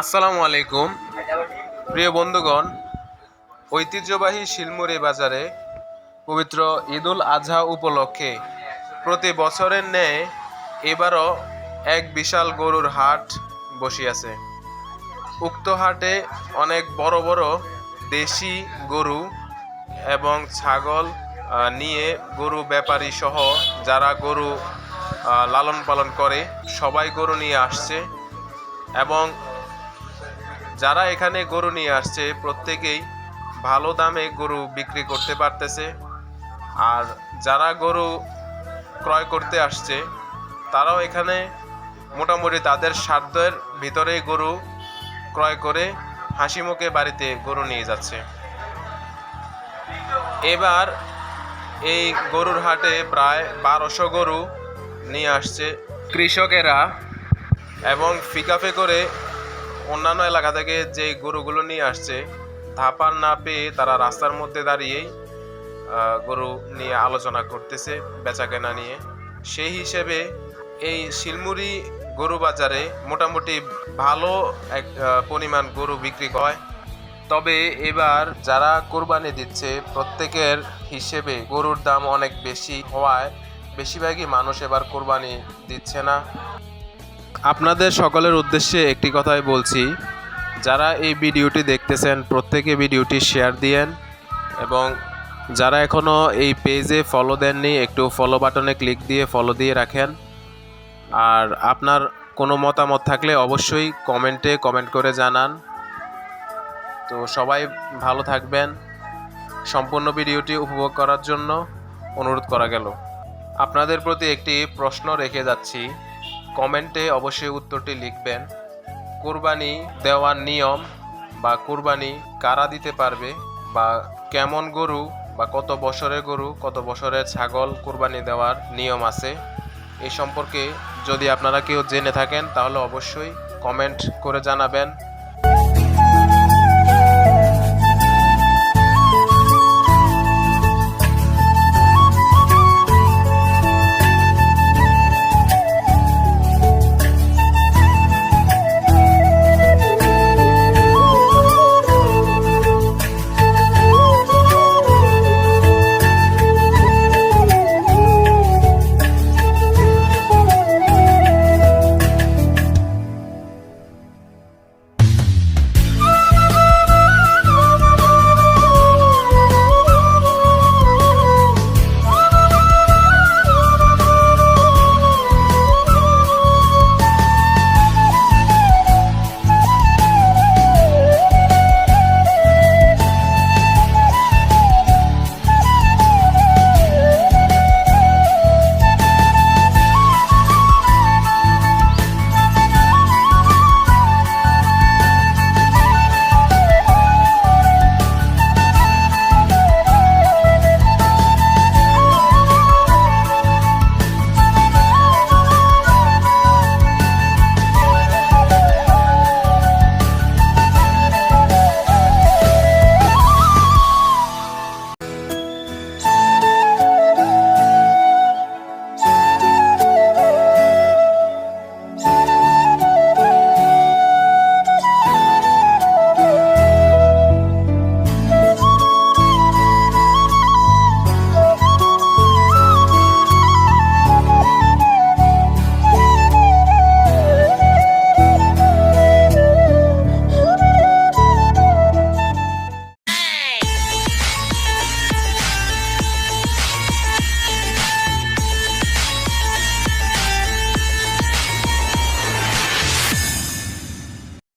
আসসালামু আলাইকুম। প্রিয় বন্ধুগণ, ঐতিহ্যবাহী শিলমুড়ি বাজারে পবিত্র ঈদুল আজহা উপলক্ষে প্রতি বছরের ন্যায় এবারও এক বিশাল গরুর হাট বসিয়াছে উক্ত হাটে অনেক বড় বড় দেশি গরু এবং ছাগল নিয়ে গরু ব্যাপারী সহ যারা গরু লালন পালন করে সবাই গরু নিয়ে আসছে এবং যারা এখানে গরু নিয়ে আসছে, প্রত্যেকেই ভালো দামে গরু বিক্রি করতে পারতেছে। আর যারা গরু ক্রয় করতে আসছে, তারাও এখানে মোটামুটি তাদের সাধ্যের ভিতরেই গরু ক্রয় করে হাসি মুখে বাড়িতে গরু নিয়ে যাচ্ছে। এবার এই গরুর হাটে প্রায় বারোশো গরু নিয়ে আসছে। কৃষকেরা এবং ফিকাফে করে অন্যান্য এলাকা থেকে যে গরুগুলো নিয়ে আসছে ধাপার না পেয়ে তারা রাস্তার মধ্যে দাঁড়িয়েই গরু নিয়ে আলোচনা করতেছে বেচা কেনা নিয়ে। সেই হিসেবে এই শিলমুড়ি গরু বাজারে মোটামুটি ভালো এক পরিমাণ গরু বিক্রি হয়। তবে এবার যারা কোরবানি দিচ্ছে, প্রত্যেকের হিসেবে গরুর দাম অনেক বেশি হওয়ায়, বেশিরভাগই মানুষ এবার কোরবানি দিচ্ছে না। আপনাদের সকলের উদ্দেশ্যে একটি কথাই বলছি। যারা এই ভিডিওটি দেখতেছেন, প্রত্যেকে ভিডিওটি শেয়ার দিয়েন এবং যারা এখনও এই পেজে ফলো দেননি, একটু ফলো বাটনে ক্লিক দিয়ে ফলো দিয়ে রাখেন। আর আপনার কোনো মতামত থাকলে অবশ্যই কমেন্টে কমেন্ট করে জানান। তো সবাই ভালো থাকবেন। সম্পূর্ণ ভিডিওটি উপভোগ করার জন্য অনুরোধ করা গেল। আপনাদের প্রতি একটি প্রশ্ন রেখে যাচ্ছি। কমেন্টে অবশ্যই উত্তরটি লিখবেন। কোরবানি দেওয়ার নিয়ম বা কোরবানি কারা দিতে পারবে বা কেমন গরু বা কত বছরের গরু, কত বছরের ছাগল কোরবানি দেওয়ার নিয়ম আছে। এই সম্পর্কে যদি আপনারা কেউ জেনে থাকেন, তাহলে অবশ্যই কমেন্ট করে জানাবেন।